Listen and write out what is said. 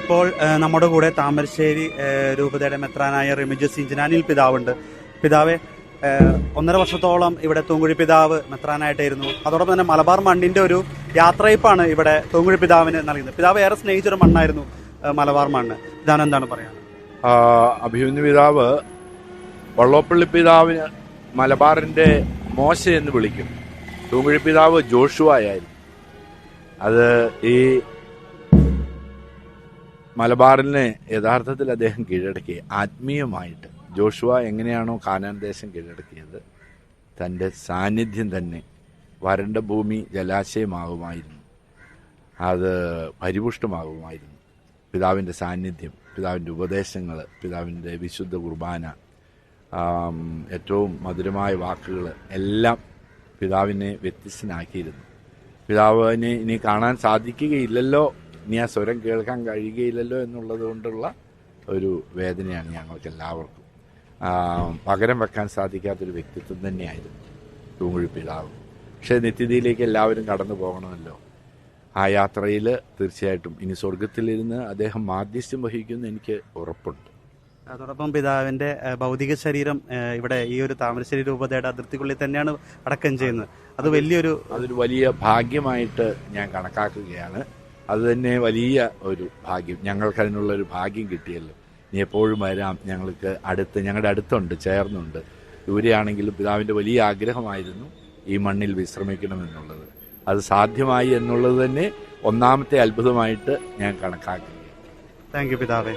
ഇപ്പോൾ നമ്മുടെ കൂടെ താമരശ്ശേരി രൂപതയുടെ മെത്രാനായ റിമിജസ് ഇഞ്ചനാനിൽ പിതാവുണ്ട്. പിതാവെ ഒന്നര വർഷത്തോളം ഇവിടെ തൂങ്കുഴി പിതാവ് മെത്രാനായിട്ടായിരുന്നു. അതോടൊപ്പം തന്നെ മലബാർ മണ്ണിന്റെ ഒരു യാത്രയപ്പാണ് ഇവിടെ തൂങ്കുഴി പിതാവിന് നൽകുന്നത്. പിതാവ് ഏറെ സ്നേഹിച്ചൊരു മണ്ണായിരുന്നു മലബാർ മണ്ണ്. ഇതാണ് എന്താണ് പറയാൻ? അഭിമന്യു പിതാവ് വള്ളോപ്പള്ളി പിതാവിന് മലബാറിന്റെ മോശ എന്ന് വിളിക്കും. തൂങ്കുഴി പിതാവ് ജോഷുവായായിരുന്നു അത് ഈ മലബാറിനെ യഥാർത്ഥത്തിൽ അദ്ദേഹം കീഴടക്കി. ആത്മീയമായിട്ട് ജോഷുവ എങ്ങനെയാണോ കാനാൻ ദേശം കീഴടക്കിയത് തന്റെ സാന്നിധ്യം തന്നെ വരണ്ട ഭൂമി ജലാശയമാകുമായിരുന്നു അത് പരിപുഷ്ടമാകുമായിരുന്നു പിതാവിന്റെ സാന്നിധ്യം പിതാവിന്റെ ഉപദേശങ്ങൾ പിതാവിന്റെ വിശുദ്ധ കുർബാന ഏറ്റവും മധുരമായ വാക്കുകൾ എല്ലാം പിതാവിനെ വ്യത്യസ്തനാക്കിയിരുന്നു. പിതാവിനെ ഇനി കാണാൻ സാധിക്കുകയില്ലല്ലോ ഇനി ആ സ്വരം കേൾക്കാൻ കഴിയുകയില്ലല്ലോ എന്നുള്ളത് കൊണ്ടുള്ള ഒരു വേദനയാണ് ഞങ്ങൾക്ക് എല്ലാവർക്കും പകരം വെക്കാൻ സാധിക്കാത്തൊരു വ്യക്തിത്വം തന്നെയായിരുന്നു തൂങ്ങുഴി പിതാവ്. പക്ഷേ നിത്യതയിലേക്ക് എല്ലാവരും കടന്നു പോകണമല്ലോ. ആ യാത്രയിൽ തീർച്ചയായിട്ടും ഇനി സ്വർഗത്തിലിരുന്ന് അദ്ദേഹം മാധ്യസ്ഥ്യം വഹിക്കുമെന്ന് എനിക്ക് ഉറപ്പുണ്ട്. അതോടൊപ്പം പിതാവിന്റെ ഭൗതിക ശരീരം ഇവിടെ ഈ ഒരു താമരശ്ശേരി രൂപതയുടെ അതിർത്തിക്കുള്ളിൽ തന്നെയാണ് അടക്കം ചെയ്യുന്നത്. അത് വലിയൊരു അതൊരു വലിയ ഭാഗ്യമായിട്ട് ഞാൻ കണക്കാക്കുകയാണ്. അത് തന്നെ വലിയ ഒരു ഭാഗ്യം. ഞങ്ങൾക്ക് അതിനുള്ള ഒരു ഭാഗ്യം കിട്ടിയല്ലോ. നീ എപ്പോഴും വരാം. ഞങ്ങൾക്ക് അടുത്ത് ഞങ്ങളുടെ അടുത്തുണ്ട് ചേർന്നുണ്ട്. ദൂരെയാണെങ്കിലും പിതാവിന്റെ വലിയ ആഗ്രഹമായിരുന്നു ഈ മണ്ണിൽ വിശ്രമിക്കണമെന്നുള്ളത്. അത് സാധ്യമായി എന്നുള്ളത് തന്നെ ഒന്നാമത്തെ അത്ഭുതമായിട്ട് ഞാൻ കണക്കാക്കുകയാണ് താങ്ക് യു പിതാവേ.